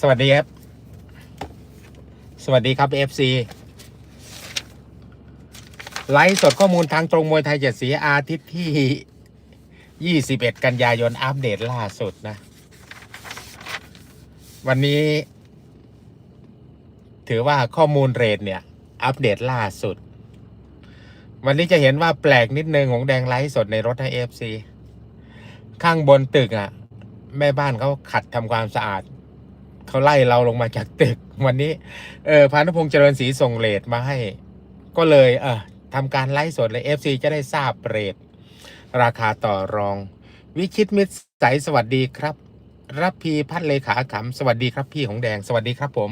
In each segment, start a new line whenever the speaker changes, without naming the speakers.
สวัสดีครับ สวัสดีครับ FC ไลฟ์สดข้อมูลทางตรงมวยไทยเจ็ดสีอาทิตย์ที่ 21 กันยายนอัปเดตล่าสุดนะ วันนี้ ถือว่าข้อมูลเรทเนี่ย อัปเดตล่าสุด วันนี้จะเห็นว่าแปลกนิดนึงของแดงไลฟ์สดในรถให้ FC ข้างบนตึกอะ แม่บ้านเขาขัดทำความสะอาด เขาไล่เราลงมาจากตึกวันนี้ เออพานุพงษ์เจริญศรีส่งเลทมาให้ ก็เลยเออทำการไลฟ์สดเลย FC จะได้ทราบเรทราคาต่อรอง วิชิตมิตรใสสวัสดีครับรับพีพัฒเลขาขำสวัสดีครับพี่ของแดงสวัสดีครับผม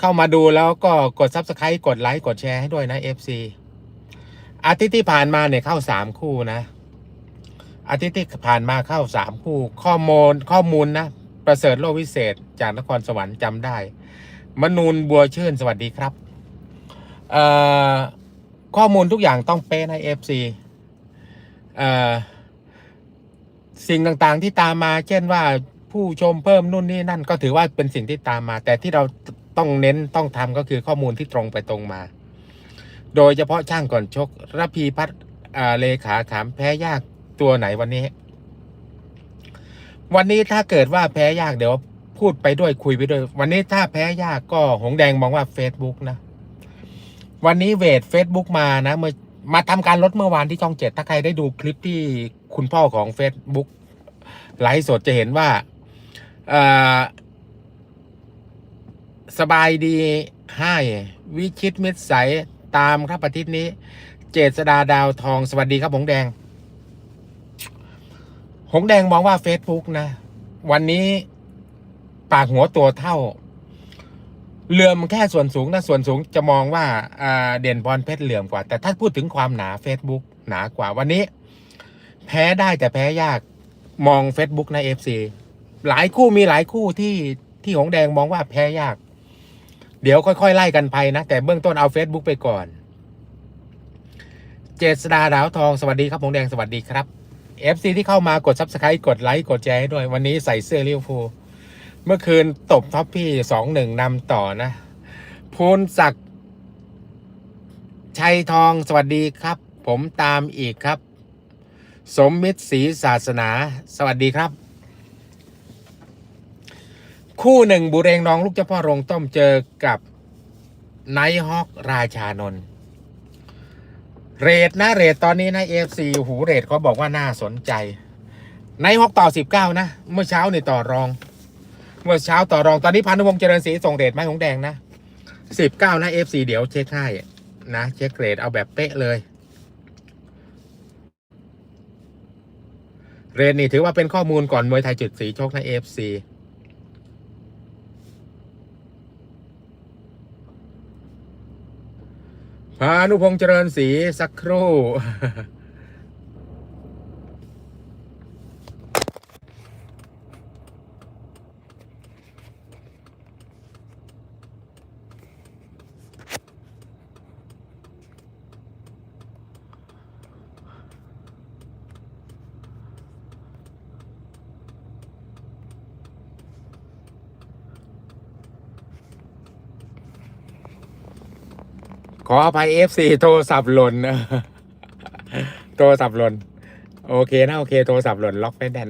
เข้ามาดูแล้วก็กด Subscribe กดไลค์กดแชร์ให้ด้วยนะ FC อาทิตย์ที่ผ่านมาเนี่ยเข้าสามคู่นะอาทิตย์ที่ผ่านมาเข้าสามคู่ ข้อมูลข้อมูลนะ ประเสริฐโลกวิเศษจากนครสวรรค์จำได้ มนูนบัวชื่นสวัสดีครับข้อมูลทุกอย่างต้องเป๊ะในเอ่อสิ่งต่างๆที่ตามมาเช่นว่าผู้ชมเพิ่มนู่นนี่นั่นก็ถือว่าเป็นสิ่งที่ตามมา แต่ที่เราต้องเน้นต้องทำก็คือข้อมูลที่ตรงไปตรงมา โดยเฉพาะช่างก่อนชกระพีพัฒน์เลขาขามแพ้ยากตัวไหนวันนี้ วันนี้ถ้าเกิดว่าแพ้ยากเดี๋ยวพูดไปด้วยคุยไปด้วย วันนี้ถ้าแพ้ยากก็หงแดงมองว่า Facebook นะ วันนี้เวท Facebook มานะเมื่อมาทำการลดเมื่อวานที่ช่องเจ็ดถ้าใครได้ดูคลิปที่คุณพ่อของ Facebook ไลฟ์สดจะเห็นว่าสบายดีให้วิชิตมิตรใสตามครับอาทิตย์นี้ เจษดาดาวทองสวัสดีครับหงแดง หงแดงมองว่า Facebook นะ วันนี้ปากหัวตัวเท่าเหลื่อมแค่ส่วนสูงนะส่วนสูงจะมองว่าเด่นพรเพชรเหลื่อมกว่า แต่ถ้าพูดถึงความหนา Facebook หนากว่าวันนี้ แพ้ได้แต่แพ้ยากมอง Facebook ใน FC หลายคู่มีหลายคู่ที่ที่หงแดงมองว่าแพ้ยาก เดี๋ยวค่อยๆ ไล่กันไปนะ แต่เบื้องต้นเอา Facebook ไปก่อน เจษดาดาวทองสวัสดีครับหงแดงสวัสดีครับ FC ที่เข้ามากด Subscribe กดไลค์กดแชร์ให้ด้วย วันนี้ใส่เสื้อลิเวอร์พูลเมื่อคืนตบท็อปพี่สองหนึ่งนำต่อนะ พูนศักดิ์ชัยทองสวัสดีครับ ผมตามอีกครับ สมมิตรศรีศาสนา สวัสดีครับ คู่หนึ่งบุเรงน้องลูกเจ้าพ่อโรงต้มเจอกับไนท์ฮอกราชานนท์ เรทนะเรทตอนนี้นะเอฟซีหูเรทเขาบอกว่าน่าสนใจ ในฮอกต่อสิบเก้านะ เมื่อเช้านี่ต่อรอง เมื่อเช้าต่อรองตอนนี้พันธุวงศ์เจริญศรีส่งเรทไม้ของแดงนะสิบเก้านะเอฟซีเดี๋ยวเช็คให้นะเช็คเรทเอาแบบเป๊ะเลย เรทนี่ถือว่าเป็นข้อมูลก่อนมวยไทยจุดสีชกนะเอฟซี พานุพงษ์เจริญศรีสักครู่ ออภัยเอฟซีโทรศัพท์หล่นโทรศัพท์หล่นโอเคนะโอเคโทรศัพท์หล่นล็อกไม่แน่น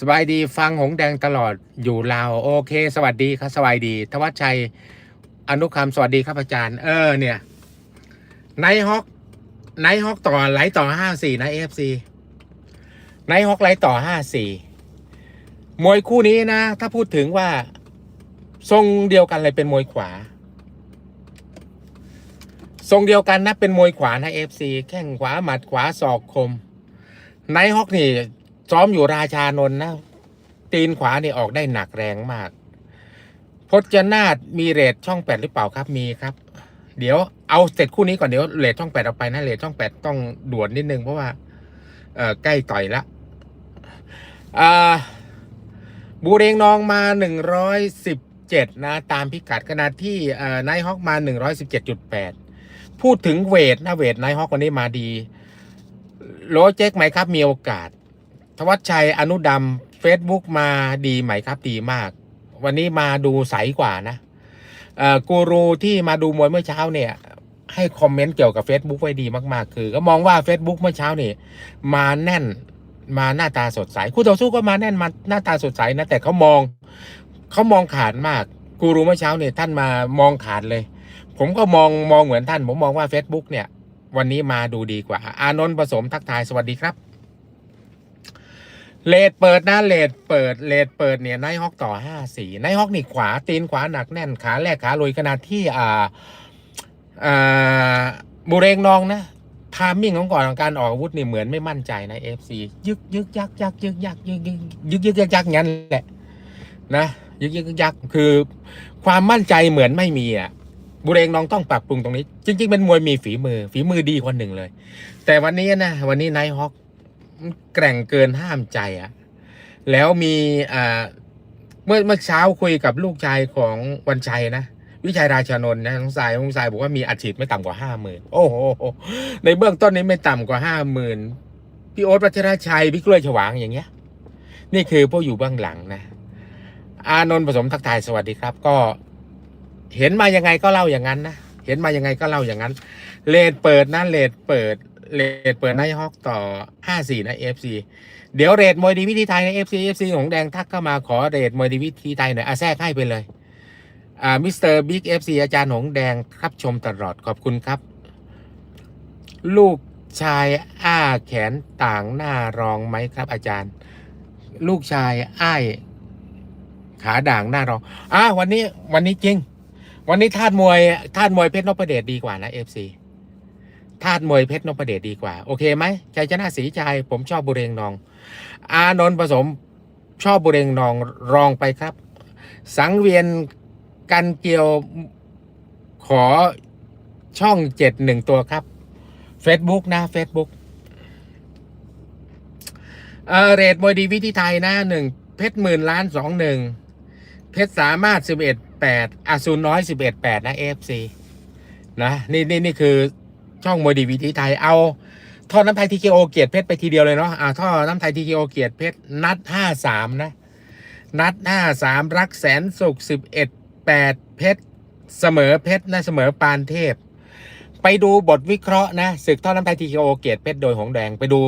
สบายดีฟังหงแดงตลอดอยู่ลาวโอเค สวัสดีครับสบายดี ทวัชชัย อนุคำสวัสดีครับอาจารย์ เออเนี่ยไนฮอกไนฮอกต่อไหลต่อห้าสี่นะเอฟซีไนฮอกไหลต่อห้าสี่มวยคู่นี้นะ ถ้าพูดถึงว่าทรงเดียวกันเลยเป็นมวยขวา ทรงเดียวกันนะเป็นมวยขวานะเอฟซีแข้งขวาหมัดขวาศอกคมไนฮอกนี่ ซ้อมอยู่ราชานนท์นะ ตีนขวาเนี่ยออกได้หนักแรงมาก พจนาตมีเรทช่องแปดหรือเปล่าครับมีครับ เดี๋ยวเอาเสร็จคู่นี้ก่อนเดี๋ยวเรทช่องแปดเอาไปนะเรทช่องแปดต้องด่วนนิดนึงเพราะว่าเออใกล้ต่อยละอ่าบูเรงนองมาหนึ่งร้อยสิบเจ็ดนะ ตามพิกัดขณะที่ไนฮอกมาหนึ่งร้อยสิบเจ็ดจุดแปดพูดถึงเวทนะเวทไนฮอกวันนี้มาดีโลเจ๊กไหมครับมีโอกาส ทวัชชัยอนุดำ Facebook มาดีไหมครับดีมาก วันนี้มาดูใสกว่านะเอ่อกูรูที่มาดูมวยเมื่อเช้าเนี่ย ให้คอมเมนต์เกี่ยวกับ Facebook ไว้ดีมากๆ คือ ก็มองว่า Facebook เมื่อเช้านี่มาแน่นมาหน้าตาสดใสคู่ต่อสู้ก็มาแน่นมาหน้าตาสดใสนะแต่เขามองเขามองขาดมากกูรูเมื่อเช้าเนี่ยท่านมามองขาดเลย ผมก็มองมองเหมือนท่าน ผมมองว่า Facebook เนี่ย วันนี้มาดูดีกว่า อานนท์ผสมทักทายสวัสดีครับ เลดเปิดนะเลดเปิดเลดเปิดเนี่ยไนท์ฮอกต่อห้าสี่ไนท์ฮอกนี่ขวาตีนขวาหนักแน่นขาแรกขาลุยขนาดที่อ่าอ่าบุเรงนองนะทามมิ่งของก่อนของการออกอาวุธนี่เหมือนไม่มั่นใจนะเอฟซียึกยึกยักยักยึกยักยึกยึกยึกยึกยักยักงั้นแหละนะยึกยึกยักคือความมั่นใจเหมือนไม่มีอะบุเรงน้องต้องปรับปรุงตรงนี้ จริง ๆ เป็นมวยมีฝีมือ ฝีมือดีคนหนึ่งเลย แต่วันนี้นะวันนี้ไนท์ฮอก แกร่งเกินห้ามใจอะแล้วมีอ่าเมื่อเมื่อเช้าคุยกับลูกชายของวันชัยนะวิชัยราชานนท์นะน้องสายน้องสายบอกว่ามีอัดฉีดไม่ต่ำกว่าห้าหมื่นโอ้โหในเบื้องต้นนี้ไม่ต่ำกว่าห้าหมื่นพี่โอ๊ตวัชรชัยพี่กล้วยฉวางอย่างเงี้ย นี่คือผู้อยู่เบื้องหลังนะ อานนท์ผสมทักทายสวัสดีครับ ก็ เห็นมายังไงก็เล่าอย่างนั้นนะเห็นมายังไงก็เล่าอย่างนั้นเลดเปิดนะเลดเปิด เลดเปิดไนท์ฮอกต่อ 54 นะ FC เดี๋ยวเรทมวยดีวิธีไทยนะ FC FC ของแดงทักเข้ามาขอเรทมวยดีวิธีไทยหน่อยอะแทรกให้ไปเลยอ่ามิสเตอร์บิ๊ก FC อาจารย์หงแดงครับชมตลอดขอบคุณครับ ลูกชายอ้าแขนต่างหน้ารองไหมครับ อาจารย์ ลูกชายอ้ายขาด่างหน้ารองอ่าวันนี้วันนี้จริง วันนี้ธาตุมวยธาตุมวยเพชรนพเดชดีกว่านะ FC ธาตุมวยเพชรนพเดชดีกว่า โอเคไหมชัยชนะสีชัยผมชอบบุเรงนอง อานนท์ผสมชอบบุเรงนองรองไปครับ สังเวียนกันเกี่ยวขอช่องเจ็ดหนึ่งตัวครับ Facebook นะ Facebook เออเรทมวยดีวิธีไทยนะหนึ่งเพชรหมื่นล้านสองหนึ่งเพชรสามารถสิบเอ็ดแปดอสูน้อยสิบเอ็ดแปดนะเอฟซีนะนี่นี่นี่คือ ช่องมวยดีวิธีไทยเอาท่อน้ำไทยทีเคโอเกียรติเพชรไปทีเดียวเลยเนาะอ่าท่อน้ำไทยทีเคโอเกียรติเพชรนัดห้าสามนะ นัดห้าสามรักแสนสุขสิบเอ็ดแปดเพชรเสมอเพชรนะเสมอปานเทพ ไปดูบทวิเคราะห์นะศึกท่อน้ำไทยทีเคโอเกียรติเพชรโดยหงแดงไปดู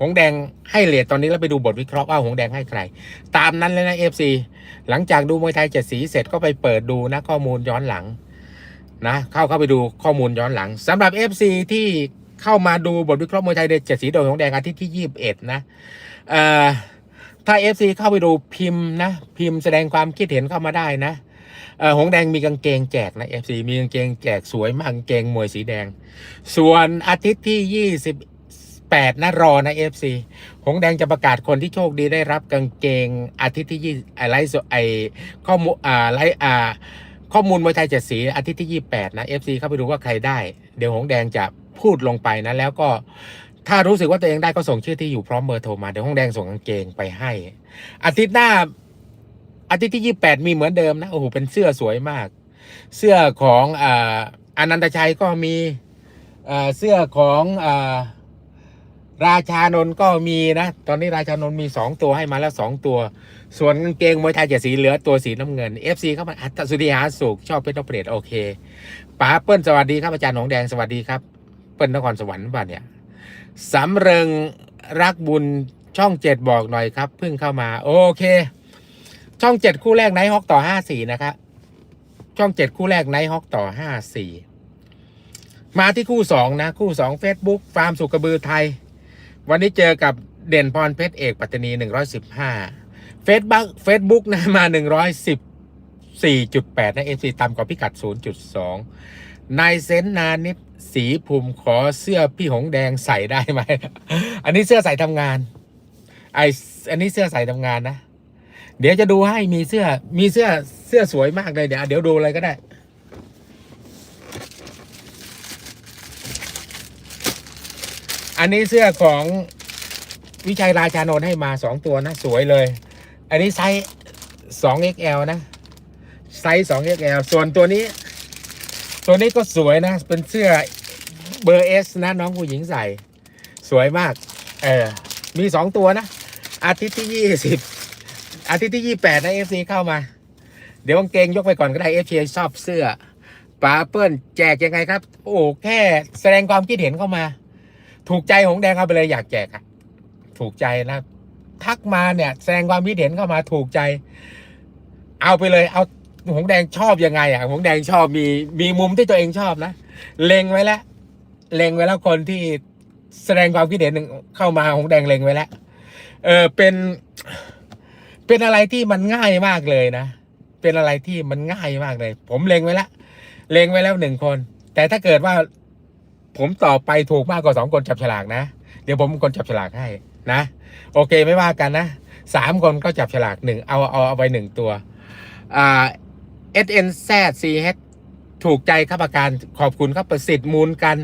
หงแดงให้เลทตอนนี้แล้วไปดูบทวิเคราะห์ว่าหงแดงให้ใคร ตามนั้นเลยนะเอฟซีหลังจากดูมวยไทยเจ็ดสีเสร็จก็ไปเปิดดูนะข้อมูลย้อนหลัง นะเข้าเข้าไปดูข้อมูลย้อนหลังสำหรับ FC ที่เข้ามาดูบทวิเคราะห์มวยไทยเดชเจ็ดสีโดยของแดงอาทิตย์ที่ยี่สิบเอ็ดนะเอ่อถ้า FC เข้าไปดูพิมพ์นะพิมพ์แสดงความคิดเห็นเข้ามาได้นะเออหงแดงมีกางเกงแจกนะ FC มีกางเกงแจกสวยมากกางเกงมวยสีแดง ส่วนอาทิตย์ที่ยี่สิบแปดนะรอนะ FC หงแดงจะประกาศคนที่โชคดีได้รับกางเกงอาทิตย์ที่ยี่ไลฟ์สดไอข้อมูลอ่าไลฟ์อ่า ข้อมูลมวยไทยเจ็ดสีอาทิตย์ที่ 28 นะ FC เข้าไปดูว่าใครได้ เดี๋ยวหงแดงจะพูดลงไปนะ แล้วก็ถ้ารู้สึกว่าตัวเองได้ก็ส่งชื่อที่อยู่พร้อมเบอร์โทรมา เดี๋ยวหงแดงส่งกางเกงไปให้ อาทิตย์หน้า อาทิตย์ที่ 28 มีเหมือนเดิมนะ โอ้โห เป็นเสื้อสวยมาก เสื้อของอ่าอนันตชัยก็มีเสื้อของอราชานนท์ก็มีนะ ตอนนี้ราชานนท์มีสองตัวให้มาแล้วสองตัว ส่วนกางเกงมวยไทยเจ็ดสีเหลือตัวสีน้ำเงิน FC เข้ามาอัตสุริหาสุขชอบเพชรนพเดโอเคป๋าเปิ้ลสวัสดีครับอาจารย์หนองแดงสวัสดีครับ เปิ้ลนครสวรรค์ป่ะเนี่ยสำเริงรักบุญช่องเจ็ดบอกหน่อยครับเพิ่งเข้ามา โอเค ช่องเจ็ดคู่แรกไนท์ฮอกต่อห้าสี่นะครับช่องเจ็ดคู่แรกไนท์ฮอกต่อห้าสี่มาที่คู่สองนะ คู่สองเฟซบุ๊กฟาร์มสุกกระบือไทย วันนี้เจอกับเด่นพรเพชรเอกปัตตานีหนึ่งร้อยสิบห้า เฟซบุ๊กเฟซบุ๊กนะมาหนึ่งร้อยสิบสี่จุดแปดนะเอฟซีต่ำกว่าพิกัดศูนย์จุดสองนายเซนนานิดสีภูมิขอเสื้อพี่หงแดงใส่ได้ไหม อันนี้เสื้อใส่ทำงาน ไออันนี้เสื้อใส่ทำงานนะ เดี๋ยวจะดูให้มีเสื้อ มีเสื้อเสื้อสวยมากเลยเดี๋ยวเดี๋ยวดูเลยก็ได้อันนี้เสื้อของวิชัยราชานนท์ให้มาสองตัวนะ สวยเลย อันนี้ไซส์สอง XL นะ ไซส์สอง XL ส่วนตัวนี้ ตัวนี้ก็สวยนะ เป็นเสื้อเบอร์เอสนะน้องผู้หญิงใส่ สวยมาก เออ มีสองตัวนะ อาทิตย์ที่ยี่สิบอาทิตย์ที่ยี่แปดนะเอฟซีเข้ามา เดี๋ยวกางเกงยกไปก่อนก็ได้เอฟซีชอบเสื้อป๋าเปิ้ลแจกยังไงครับ โอ้แค่แสดงความคิดเห็นเข้ามา ถูกใจหงแดงเอาไปเลยอยากแจกอะถูกใจนะ ทักมาเนี่ยแสดงความคิดเห็นเข้ามาถูกใจ เอาไปเลยเอาหงแดงชอบยังไงอะหงแดงชอบมีมีมุมที่ตัวเองชอบนะเล็งไว้แล้วเล็งไว้แล้วคนที่แสดงความคิดเห็นเข้ามาหงแดงเล็งไว้แล้วเออเป็นเป็นอะไรที่มันง่ายมากเลยนะเป็นอะไรที่มันง่ายมากเลย ผมเล็งไว้แล้วเล็งไว้แล้วหนึ่งคน แต่ถ้าเกิดว่าผมตอบไปถูกมากกว่าสองคนจับฉลากนะ เดี๋ยวผมคนจับฉลากให้ นะ โอเคไม่ว่ากันนะสามคนก็จับฉลากหนึ่งเอาเอาเอาไปหนึ่งตัวอ่า SNZCH ถูกใจครับอาการขอบคุณครับประสิทธิ์มูลกัน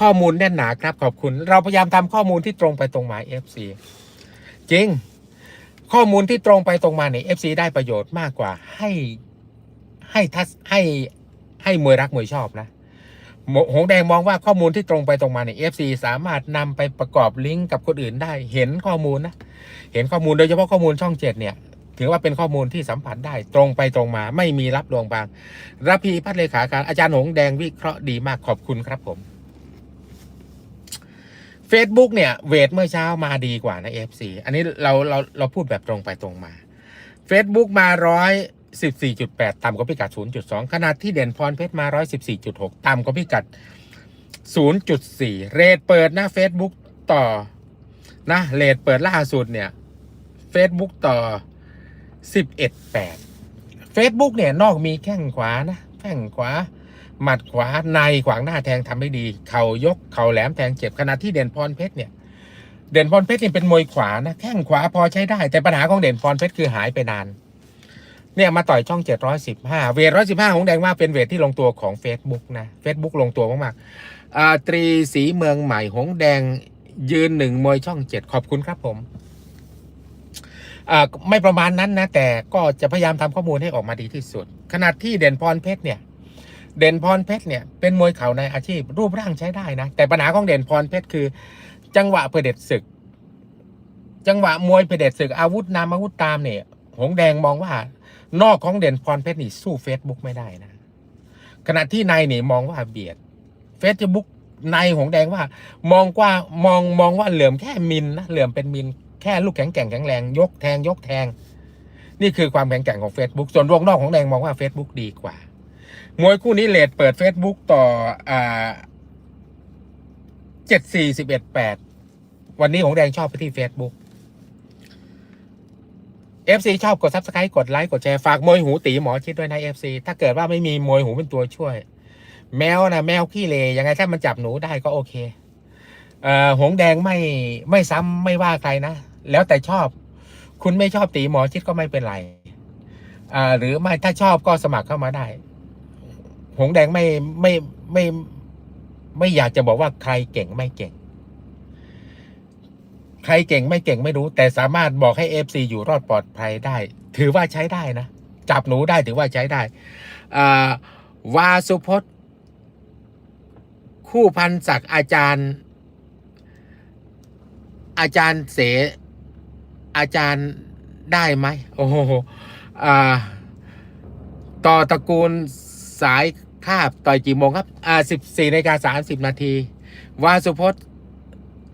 ข้อมูลแน่นหนาครับขอบคุณ เราพยายามทำข้อมูลที่ตรงไปตรงมา FC จริง ข้อมูลที่ตรงไปตรงมาเนี่ย FC ได้ประโยชน์มากกว่าให้ให้ทัศให้ให้มวยรักมวยชอบนะ หมหงแดงมองว่าข้อมูลที่ตรงไปตรงมาเนี่ย FC สามารถนำไปประกอบลิงก์กับคนอื่นได้ เห็นข้อมูลนะ เห็นข้อมูลโดยเฉพาะข้อมูลช่องเจ็ดเนี่ย ถือว่าเป็นข้อมูลที่สัมผัสได้ตรงไปตรงมา ไม่มีรับลวงบางรับพีพัฒเลขาการอาจารย์หงแดงวิเคราะห์ดีมากขอบคุณครับผม Facebook เนี่ยเวทเมื่อเช้ามาดีกว่านะ FC อันนี้เราเราเราพูดแบบตรงไปตรงมา Facebook มาร้อย สิบสี่จุดแปดต่ำกว่าพิกัดศูนย์จุดสองขนาดที่เด่นพรเพชรมาร้อยสิบสี่จุดหกต่ำกว่าพิกัดศูนย์จุดสี่เรทเปิดนะ Facebook ต่อ นะเรทเปิดล่าสุดเนี่ย Facebook ต่อสิบเอ็ดแปด Facebook เนี่ยนอกมีแข้งขวานะแข้งขวา หมัดขวาในขวางหน้าแทงทำไม่ดี เข่ายก เข่าแหลมแทงเจ็บขณะที่เด่นพรเพชรเนี่ยเด่นพรเพชรเนี่ยเป็นมวยขวานะแข้งขวาพอใช้ได้ แต่ปัญหาของเด่นพรเพชรคือหายไปนาน เนี่ยมาต่อยช่องเจ็ดร้อยสิบห้าเวทร้อยสิบห้าของแดงว่าเป็นเวทที่ลงตัวของ Facebook นะ Facebook ลงตัวมากๆตรีสีเมืองใหม่หงแดงยืนหนึ่งมวยช่องเจ็ดขอบคุณครับผมไม่ประมาณนั้นนะ แต่ก็จะพยายามทำข้อมูลให้ออกมาดีที่สุด ขนาดที่เด่นพรเพชรเนี่ย เด่นพรเพชรเนี่ยเป็นมวยเข่าในอาชีพรูปร่างใช้ได้นะ แต่ปัญหาของเด่นพรเพชรคือ จังหวะเผด็จศึก จังหวะมวยเผด็จศึกอาวุธนำอาวุธตามเนี่ย หงแดงมองว่า นอกของเด่นพรเพชรนี่สู้เฟซบุ๊กไม่ได้นะ ขณะที่ในนี่มองว่าเบียดเฟซบุ๊กในหงแดงว่า มองว่ามองมองว่าเหลื่อมแค่มิลนะเหลื่อมเป็นมิลแค่ลูกแข็งแกร่งแข็งแรงยกแทงยกแทง นี่คือความแข็งแกร่งของ Facebook ส่วนวงนอกของแดงมองว่า Facebook ดีกว่า มวยคู่นี้เลทเปิด Facebook ต่ออ่าเจ็ดสี่สิบเอ็ดแปดวันนี้ของแดงชอบไปที่ Facebook FC ชอบกด Subscribe กดไลค์กดแชร์ฝากมวยหูตีหมอชิดด้วยนะ FC ถ้าเกิดว่าไม่มีมวยหูเป็นตัวช่วย แมวนะแมวขี้เลยังไงถ้ามันจับหนูได้ก็โอเคเอ่อหงแดงไม่ไม่ซ้ำไม่ว่าใครนะ แล้วแต่ชอบ คุณไม่ชอบตีหมอชิดก็ไม่เป็นไรอ่าหรือไม่ถ้าชอบก็สมัครเข้ามาได้ หงแดงไม่ไม่ไม่ไม่อยากจะบอกว่าใครเก่งไม่เก่ง รเก่งไม่เก่งไม่รู้ แต่สามารถบอกให้เอฟซีอยู่รอดปลอดภัยได้ ถือว่าใช้ได้นะ จับหนูได้ถือว่าใช้ได้อวาสุพจน์ คู่พันศักดิ์อาจารย์ อาจารย์เส อาจารย์ได้ไหมโอ้โหต่อตระกูลสายคาบต่อยกี่โมงครับ อ่าสิบสี่นาฬิกาสามสิบนาทีวาสุพจน์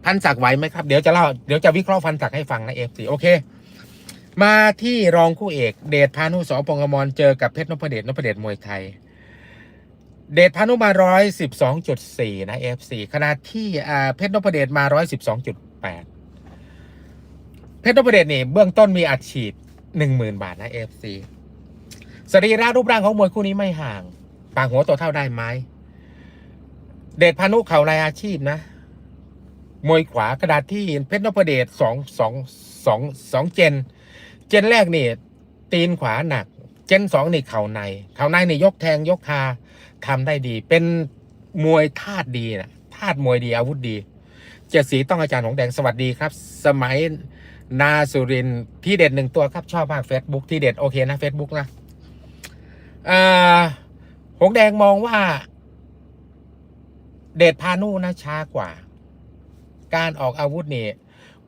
พันศักดิ์ไหวไหมครับ เดี๋ยวจะเล่าเดี๋ยวจะวิเคราะห์พันศักดิ์ให้ฟังนะเอฟซีโอเค มาที่รองคู่เอกเดชพานุสอพงษ์อมรเจอกับเพชรนพเดชนพเดชมวยไทย เดชพานุมาร้อยสิบสองจุดสี่นะเอฟซีขณะที่อ่าเพชรนพเดชมาร้อยสิบสองจุดแปดเพชรนพเดชนี่เบื้องต้นมีอัดฉีดหนึ่งหมื่นบาทนะเอฟซีสรีระรูปร่างของมวยคู่นี้ไม่ห่าง ปางหัวโตเท่าได้ไหมเดชพานุเข่าในอาชีพนะ มวยขวากระดาษที่เพชรนพเดชสองสองสองสองเจน เจนแรกนี่ตีนขวาหนัก เจนสองนี่เข่าใน เข่าในนี่ยกแทงยกคาทำได้ดี เป็นมวยธาตุดีนะธาตุมวยดีอาวุธดี เจสีต้องอาจารย์หงแดงสวัสดีครับ สมัยนาสุรินที่เด็ดหนึ่งตัวครับชอบมาก Facebook ที่เด็ดโอเคนะ Facebook นะอ่าหงแดงมองว่า เดชพานุนะช้ากว่า การออกอาวุธนี่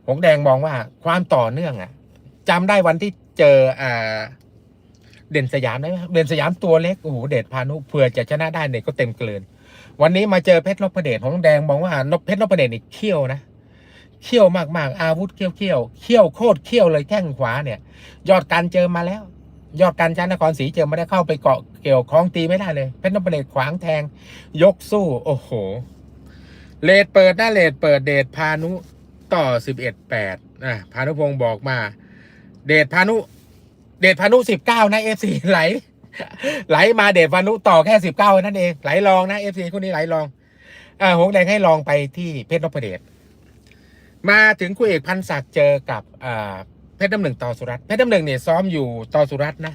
หงแดงมองว่าความต่อเนื่องอะจำได้วันที่เจออ่าเด่นสยามได้ไหมเด่นสยามตัวเล็กโอ้โหเดชพานุเผื่อจะชนะได้เนี่ยก็เต็มเกลือนวันนี้มาเจอเพชรนพเดชหงแดงมองว่านพเพชรนพเดชนี่เขี้ยวนะเขี้ยวมากๆ อาวุธเขี้ยวเขี้ยวเขี้ยวโคตรเขี้ยวเลยแข้งขวาเนี่ย ยอดการเจอมาแล้ว ยอดการชนะนครศรีเจอมาได้เข้าไปเกาะเกี่ยวคล้องตีไม่ได้เลย เพชรนพเดชขวางแทง ยกสู้ โอ้โห เลดเปิดหน้าเลดเปิดเดชพานุต่อสิบเอ็ดแปดอะพานุพงศ์บอกมา เดชพานุ เดชพานุสิบเก้านะเอฟซีไหล ไหลมาเดชพานุต่อแค่สิบเก้านั่นเองไหลลองนะเอฟซีคนนี้ไหลลองอ่าหงแดงให้ลองไปที่เพชรนพเดชมาถึงคู่เอกพันศักดิ์เจอกับอ่าเพชรน้ำหนึ่งต่อสุรัตน์เพชรน้ำหนึ่งเนี่ยซ้อมอยู่ต่อสุรัตน์นะ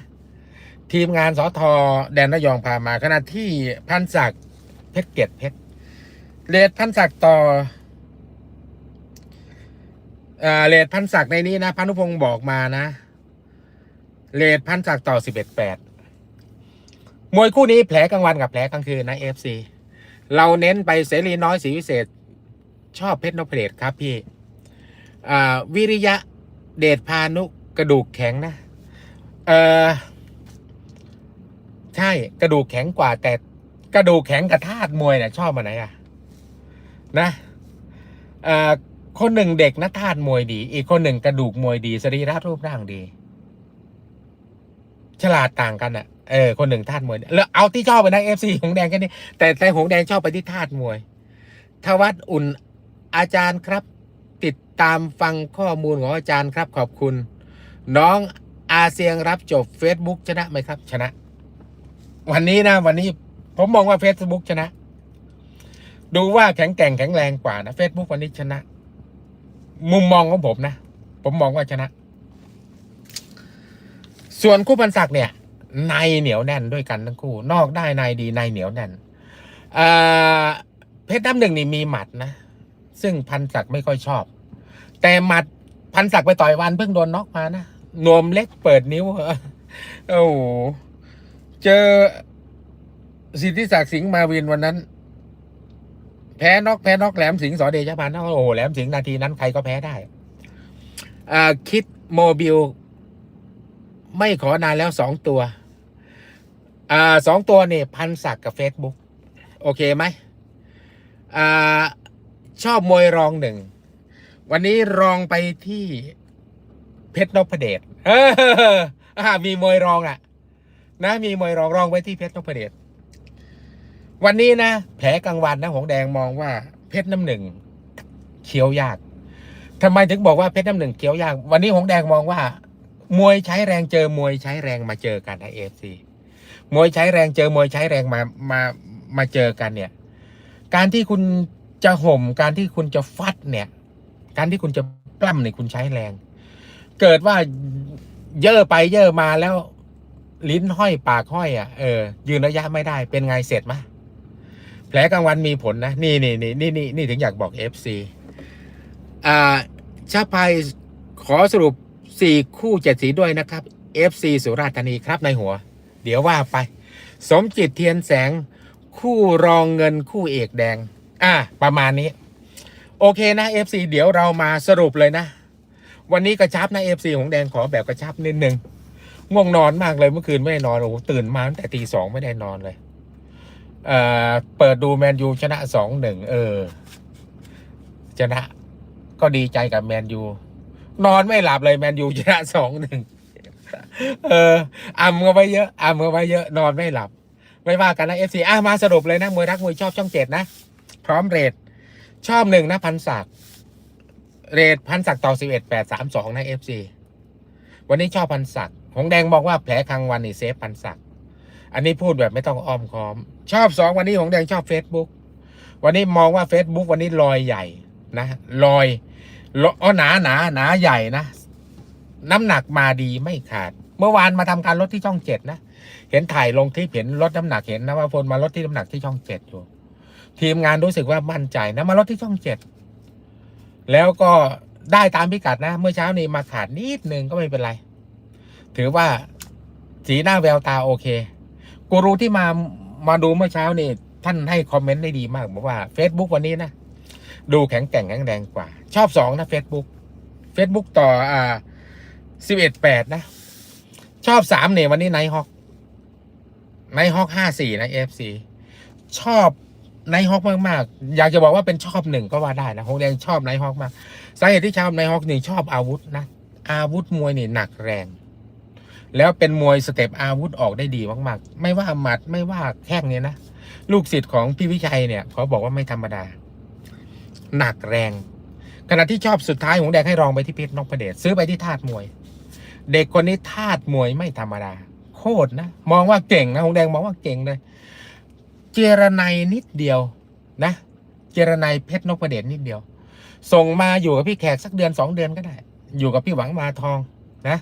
ทีมงานสอทอแดนระยองพามาขณะที่พันศักดิ์เพชรเกียรติเพชร เลดพันศักดิ์ต่ออ่าเลดพันศักดิ์ในนี้นะพานุพงศ์บอกมานะเลดพันศักดิ์ต่อสิบเอ็ดแปดมวยคู่นี้แผลกลางวันกับแผลกลางคืนนะเอฟซีเราเน้นไปเสรีน้อยสีวิเศษ ชอบเพชรนพเดชครับพี่อ่าวิริยะเดชพานุกระดูกแข็งนะเออใช่กระดูกแข็งกว่าแต่กระดูกแข็งกับธาตุมวยเนี่ยชอบมาไหนอะ นะคนหนึ่งเด็กนะธาตุมวยดี อีกคนหนึ่งกระดูกมวยดีสรีระรูปร่างดี ฉลาดต่างกันอะเออคนหนึ่งธาตุมวยแล้วเอาที่ชอบไปนะเอฟซีหงแดงแค่นี้แต่แต่หงแดงชอบไปที่ธาตุมวยทวัฒอุ่นอาจารย์ครับ ติดตามฟังข้อมูลของอาจารย์ครับ ขอบคุณ น้องอาเซียงรับจบ Facebook ชนะไหมครับ ชนะ วันนี้นะ วันนี้ผมมองว่า Facebook ชนะ ดูว่าแข็งแกร่งแข็งแรงกว่านะ Facebook วันนี้ชนะ มุมมองของผมนะ ผมมองว่าชนะ ส่วนคู่พันศักเนี่ย ในเหนียวแน่นด้วยกันทั้งคู่ นอกได้ในดีในเหนียวแน่นเพชรน้ำหนึ่งนี่มีหมัดนะ ซึ่งพันศักไม่ค่อยชอบ แต่หมัดพันศักไปต่อยวันเพิ่งโดนน็อกมานะนวมเล็กเปิดนิ้วโอ้โหเจอสิทธิศักดิ์สิงห์มาวินวันนั้น พ้นอกแพ้นอกแหลมสิงห์สอเดชพันธ์โอ้โหแหลมสิงห์นาทีนั้นใครก็แพ้ได้อ่าคิดโมบิลไม่ขอนานแล้วสองตัวอ่าสองตัวนี่พันศักก์กับเฟซบุ๊กโอเคไหมอ่าชอบมวยรองหนึ่ง วันนี้รองไปที่เพชรนพเดชเออมีมวยรองอะ นะ มีมวยรองรองไว้ที่เพชรนพเดช วันนี้นะแผลกลางวันนะหงแดงมองว่า เพชรน้ำหนึ่งเคี้ยวยากทำไมถึงบอกว่าเพชรน้ำหนึ่งเคี้ยวยาก วันนี้หงแดงมองว่า มวยใช้แรงเจอมวยใช้แรงมาเจอกันนะเอฟซีมวยใช้แรงเจอมวยใช้แรงมามามาเจอกันเนี่ย การที่คุณจะห่ม การที่คุณจะฟัดเนี่ย การที่คุณจะปล้ำเนี่ยคุณใช้แรง เกิดว่าเย่อไปเย่อมาแล้ว ลิ้นห้อยปากห้อยอะเออยืนระยะไม่ได้เป็นไงเสร็จไหม ผลกลางวันมีผลนะ นี่นี่นี่นี่นี่นี่ถึงอยากบอกเอฟซีอ่าชาภัยขอสรุปสี่คู่เจ็ดสีด้วยนะครับ FC สุราษฎร์ธานีครับในหัว เดี๋ยวว่าไป สมจิตเทียนแสง คู่รองเงินคู่เอกแดง อ่า ประมาณนี้ โอเคนะ FC เดี๋ยวเรามาสรุปเลยนะ วันนี้กระชับนะ FC ของแดงขอแบบกระชับนิดนึงง่วงนอนมากเลยเมื่อคืนไม่ได้นอนโอ้ตื่นมาตั้งแต่ตีสองไม่ได้นอนเลย เอ่อเปิดดูแมนยูชนะสองหนึ่งเออ ชนะ ก็ดีใจกับแมนยูนอนไม่หลับเลยแมนยูชนะสองหนึ่งเอออ่ำกันไปเยอะอ่ำกันไปเยอะ นอนไม่หลับ ไม่ว่ากันนะเอฟซีอะมาสรุปเลยนะมวยรักมวยชอบช่องเจ็ดนะ พร้อมเรทชอบหนึ่งนะพันศักดิ์เรทพันศักดิ์ต่อสิบเอ็ดแปดสามสองนะเอฟซีวันนี้ชอบพันศักดิ์หงแดงบอกว่าแผลคางวันนี่เซฟพันศักดิ์ อันนี้พูดแบบไม่ต้องอ้อมค้อม ชอบสองวันนี้หงแดงชอบเฟซบุ๊กวันนี้มองว่า Facebook วันนี้ลอยใหญ่นะลอยลอ๋อหนาหนาหนาใหญ่นะ น้ำหนักมาดีไม่ขาด เมื่อวานมาทำการลดที่ช่องเจ็ดนะเห็นถ่ายลงคลิปเห็นลดน้ำหนักเห็นนะว่าพลมาลดที่น้ำหนักที่ช่องเจ็ดอยู่ ทีมงานรู้สึกว่ามั่นใจนะมาลดที่ช่องเจ็ดแล้วก็ได้ตามพิกัดนะ เมื่อเช้านี้มาขาดนิดนึงก็ไม่เป็นไร ถือว่าสีหน้าแววตาโอเค กูรูที่มามาดูเมื่อเช้านี่ท่านให้คอมเมนต์ได้ดีมากบอกว่า Facebook วันนี้นะ ดูแข็งแกร่งแข็งแรงกว่า ชอบสองนะ Facebook Facebook ต่ออ่าสิบเอ็ดแปดนะ ชอบสามเนี่ยวันนี้ไนฮอกไนฮอกห้าสี่นะเอฟซีชอบไนฮอกมากๆอยากจะบอกว่าเป็นชอบหนึ่งก็ว่าได้นะคงแดงชอบไนฮอกมากสาเหตุที่ชอบไนฮอกหนึ่งชอบอาวุธนะ อาวุธมวยเนี่ยหนักแรง แล้วเป็นมวยสเต็ปอาวุธออกได้ดีมากๆ ไม่ว่าหมัดไม่ว่าแข้งเนี่ยนะ ลูกศิษย์ของพี่วิชัยเนี่ยเขาบอกว่าไม่ธรรมดา หนักแรง ขณะที่ชอบสุดท้ายหงแดงให้รองไปที่เพชรนพเดชซื้อไปที่ธาตุมวย เด็กคนนี้ธาตุมวยไม่ธรรมดา โคตรนะ มองว่าเก่งนะหงแดงมองว่าเก่งเลย เจรไนยนิดเดียวนะ เจรไนยเพชรนพเดชนิดเดียว ส่งมาอยู่กับพี่แขกสักเดือนสองเดือนก็ได้ อยู่กับพี่หวังมาทอง นะ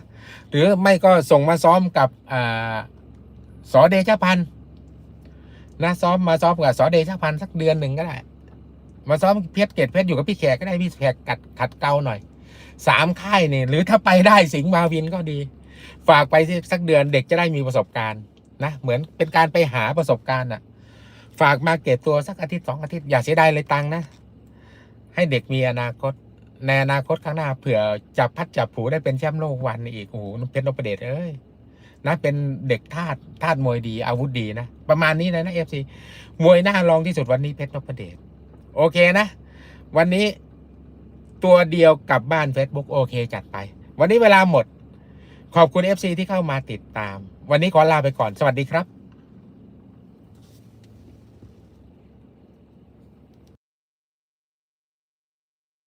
หรือไม่ก็ส่งมาซ้อมกับอสอเดชพันธ์นะซ้อมมาซ้อมกับสอเดชพันธ์สักเดือนหนึ่งก็ได้ มาซ้อมเพชรเกตเพชรอยู่กับพี่แขกก็ได้พี่แขกกัดขัดเกาหน่อยสามค่ายนี่หรือถ้าไปได้สิงห์มาวินก็ดี ฝากไปสักเดือนเด็กจะได้มีประสบการณ์นะเหมือนเป็นการไปหาประสบการณ์อะฝากมาเก็บตัวสักอาทิตย์สองอาทิตย์อย่าเสียดายเลยตังนะ ให้เด็กมีอนาคต ในอนาคตข้างหน้าเผื่อจับพัดจับผูได้เป็นแชมป์โลกวันอีกโอ้โหเพชรนพเดชเอ้ยนะเป็นเด็กธาตุธาตุมวยดีอาวุธดีนะ ประมาณนี้เลยนะเอฟซีมวยหน้ารองที่สุดวันนี้เพชรนพเดชโอเคนะ วันนี้ตัวเดียวกลับบ้าน Facebook โอเค จัดไป วันนี้เวลาหมด ขอบคุณ FC ที่เข้ามาติดตาม วันนี้ขอลาไปก่อนสวัสดีครับ